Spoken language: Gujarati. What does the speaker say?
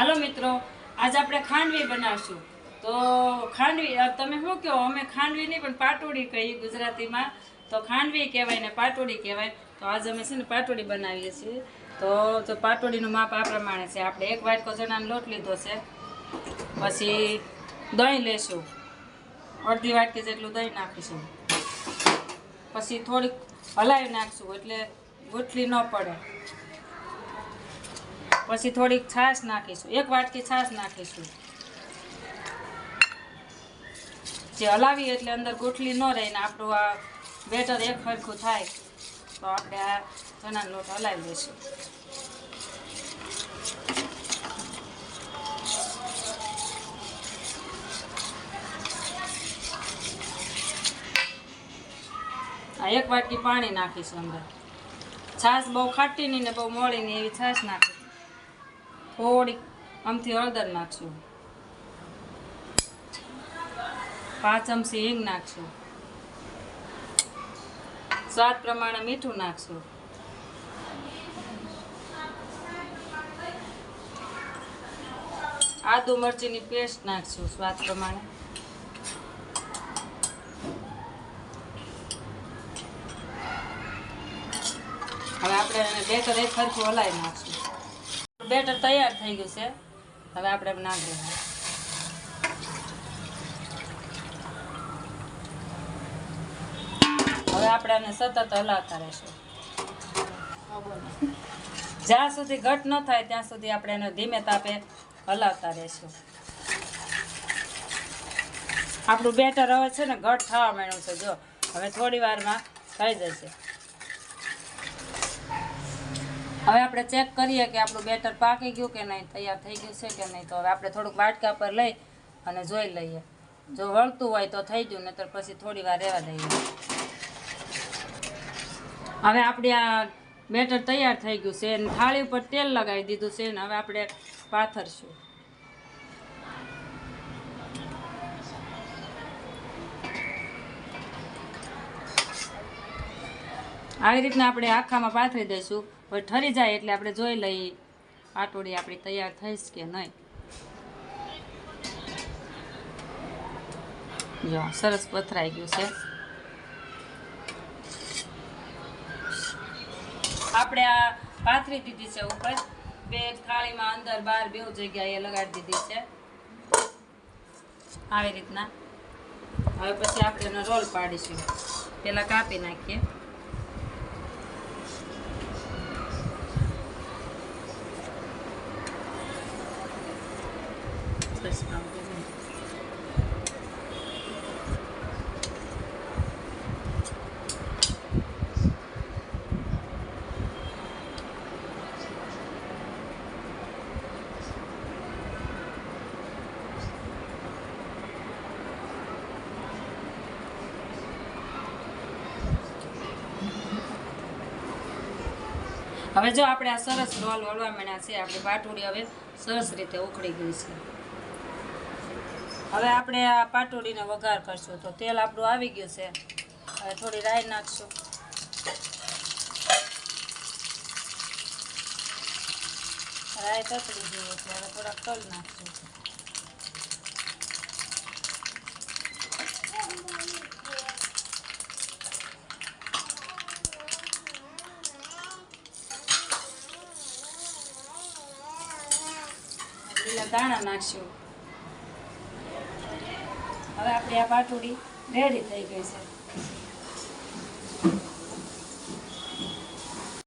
હાલો મિત્રો, આજ આપણે ખાંડવી બનાવશું. તો ખાંડવી તમે શું કહો? અમે ખાંડવી નહીં, પણ પાટોડી કહીએ ગુજરાતીમાં. તો ખાંડવી કહેવાય ને પાટોડી કહેવાય. તો આજ અમે છે ને પાટોડી બનાવીએ છીએ. તો તો પાટોડીનું માપ આ પ્રમાણે છે. આપણે એક વાટકો ચણાનો લોટ લીધો છે. પછી દહીં લેશું. અડધી વાટકી જેટલું દહીં નાખીશું. પછી થોડીક હલાવી નાખશું એટલે ગોઠલી ન પડે. પછી થોડીક છાશ નાખીશું. એક વાટકી છાશ નાખીશું. જે હલાવી એટલે અંદર ગોઠલી ન રહે ને આપણું આ બેટર એક સરખું થાય. તો આપણે આ ચણાનો લોટ હલાવી લઈશું. આ એક વાટકી પાણી નાખીશું અંદર. છાશ બહુ ખાટી નહીં ને બહુ મોળી નહીં એવી છાશ નાખીશું. થોડીક આમથી હળદર નાખશું. પાંચ ચમચી હિંગ નાખશું. સ્વાદ પ્રમાણે મીઠું નાખશું. આદુ મરચીની પેસ્ટ નાખશું સ્વાદ પ્રમાણે. હવે આપણે એને બેટર એક સરખું હલાવી નાખશું. બેટર તૈયાર થઈ ગયું છે. હવે આપણે એમ નાખી હવે આપણે આને સતત હલાવતા રહેશું. જ્યાં સુધી ઘટ ન થાય, ત્યાં સુધી આપણે એને ધીમે તાપે હલાવતા રહેશું. આપણું બેટર હવે છે ને ઘટ થવા માંડ્યું છે, જો. હવે થોડી વારમાં થઈ જશે. હવે આપણે ચેક કરીએ કે આપણું બેટર પાકી ગયું કે નહીં, તૈયાર થઈ ગયું છે કે નહીં. તો હવે આપણે થોડુંક વાટકા પર લઈ અને જોઈ લઈએ. જો વળતું હોય તો થઈ ગયું, નહીતર પછી થોડી વાર રહેવા દઈએ. હવે આપણે આ બેટર તૈયાર થઈ ગયું છે થાળી ઉપર તેલ લગાવી દીધું છે ને હવે આપણે પાથરશું. આવી રીતના આપણે આખામાં પાથરી દઈશું. હવે ઠરી જાય એટલે આપણે જોઈ લઈએ પાટોડી આપણી તૈયાર થઈશ કે નહીં. જો, સરસ પથરાઈ ગયું છે. આપણે આ પાથરી દીધી છે ઉપર. બે થાળીમાં અંદર બહાર બે જગ્યાએ લગાડી દીધી છે. આવી રીતના. હવે પછી આપણે એનો રોલ પાડીશું. પેલા કાપી નાખીએ. આમ કરી. હવે જો આપણે આ સરસ રોલ વળવા માંડ્યા છે, આપણી પાટોડી હવે સરસ રીતે ઉખડી ગઈ છે હવે આપણે આ પાટોડીનો વઘાર કરશું તો તેલ આપણું આવી ગયું છે. હવે થોડી રાઈ નાખશું. રાઈ તતડી ગઈ એટલે હવે થોડાક તલ નાખશું. લીલા દાણા નાખશું. હવે આપણી આ પાટોડી રેડી થઈ ગઈ છે.